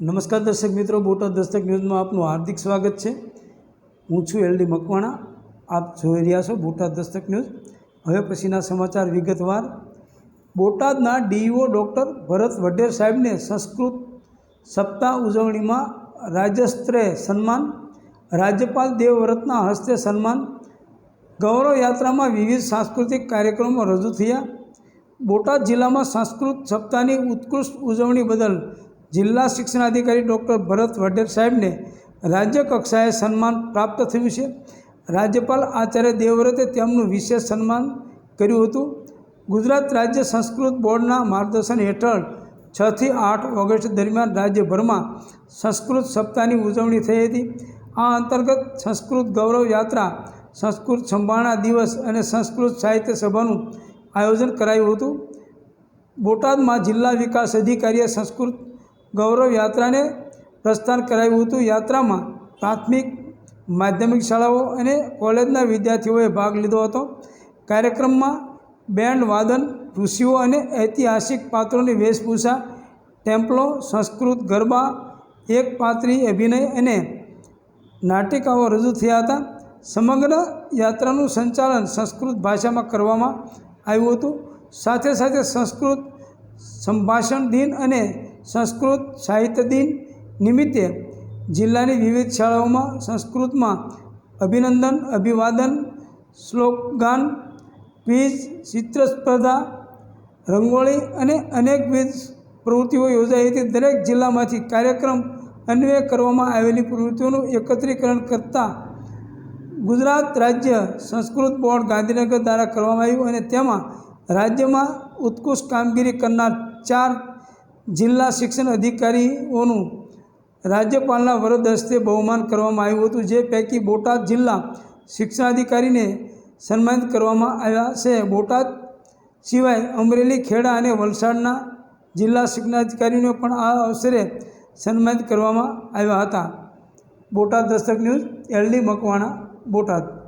નમસ્કાર દર્શક મિત્રો, બોટાદ દસ્તક ન્યૂઝમાં આપનું હાર્દિક સ્વાગત છે. હું છું એલડી મકવાણા. આપ જોઈ રહ્યા છો બોટાદ દસ્તક ન્યૂઝ. હવે પછીના સમાચાર વિગતવાર. બોટાદના ડીઈઓ ડૉક્ટર ભરત વઢેર સાહેબને સંસ્કૃત સપ્તાહ ઉજવણીમાં રાજ્યસ્તરે સન્માન, રાજ્યપાલ દેવવ્રતના હસ્તે સન્માન, ગૌરવ યાત્રામાં વિવિધ સાંસ્કૃતિક કાર્યક્રમો રજૂ થયા. બોટાદ જિલ્લામાં સંસ્કૃત સપ્તાહની ઉત્કૃષ્ટ ઉજવણી બદલ જિલ્લા શિક્ષણાધિકારી ડૉક્ટર ભરત વઢેર સાહેબને રાજ્ય કક્ષાએ સન્માન પ્રાપ્ત થયું છે. રાજ્યપાલ આચાર્ય દેવવ્રતે તેમનું વિશેષ સન્માન કર્યું હતું. ગુજરાત રાજ્ય સંસ્કૃત બોર્ડના માર્ગદર્શન હેઠળ છથી આઠ ઓગસ્ટ દરમિયાન રાજ્યભરમાં સંસ્કૃત સપ્તાહની ઉજવણી થઈ હતી. આ અંતર્ગત સંસ્કૃત ગૌરવ યાત્રા, સંસ્કૃત સંભાળના દિવસ અને સંસ્કૃત સાહિત્ય સભાનું આયોજન કરાયું હતું. બોટાદમાં જિલ્લા વિકાસ અધિકારીએ સંસ્કૃત ગૌરવ યાત્રાને પ્રસ્થાન કરાવ્યું હતું. યાત્રામાં પ્રાથમિક, માધ્યમિક શાળાઓ અને કોલેજના વિદ્યાર્થીઓએ ભાગ લીધો હતો. કાર્યક્રમમાં બેન્ડ વાદન, ઋષિઓ અને ઐતિહાસિક પાત્રોની વેશભૂષા, ટેમ્પલો, સંસ્કૃત, ગરબા, એક પાત્રી, અભિનય અને નાટિકાઓ રજૂ થયા હતા. સમગ્ર યાત્રાનું સંચાલન સંસ્કૃત ભાષામાં કરવામાં આવ્યું હતું. સાથે સાથે સંસ્કૃત સંભાષણ દિન અને સંસ્કૃત સાહિત્ય દિન નિમિત્તે જિલ્લાની વિવિધ શાળાઓમાં સંસ્કૃતમાં અભિનંદન, અભિવાદન શ્લોકગાન ક્વિઝ, ચિત્ર સ્પર્ધા, રંગોળી અને અનેકવિધ પ્રવૃત્તિઓ યોજાઈ હતી. દરેક જિલ્લામાંથી કાર્યક્રમ અન્વયે કરવામાં આવેલી પ્રવૃત્તિઓનું એકત્રીકરણ કરતાં ગુજરાત રાજ્ય સંસ્કૃત બોર્ડ ગાંધીનગર દ્વારા કરવામાં આવ્યું અને તેમાં રાજ્યમાં ઉત્કૃષ્ટ કામગીરી કરનાર ચાર જિલ્લા શિક્ષણ અધિકારીઓનું રાજ્યપાલના વરદ હસ્તે બહુમાન કરવામાં આવ્યું હતું. જે પૈકી બોટાદ જિલ્લા શિક્ષણાધિકારીને સન્માનિત કરવામાં આવ્યા છે. બોટાદ સિવાય અમરેલી, ખેડા અને વલસાડના જિલ્લા શિક્ષણાધિકારીઓને પણ આ અવસરે સન્માનિત કરવામાં આવ્યા હતા. Botad Dastak news LD Makwana, Botad.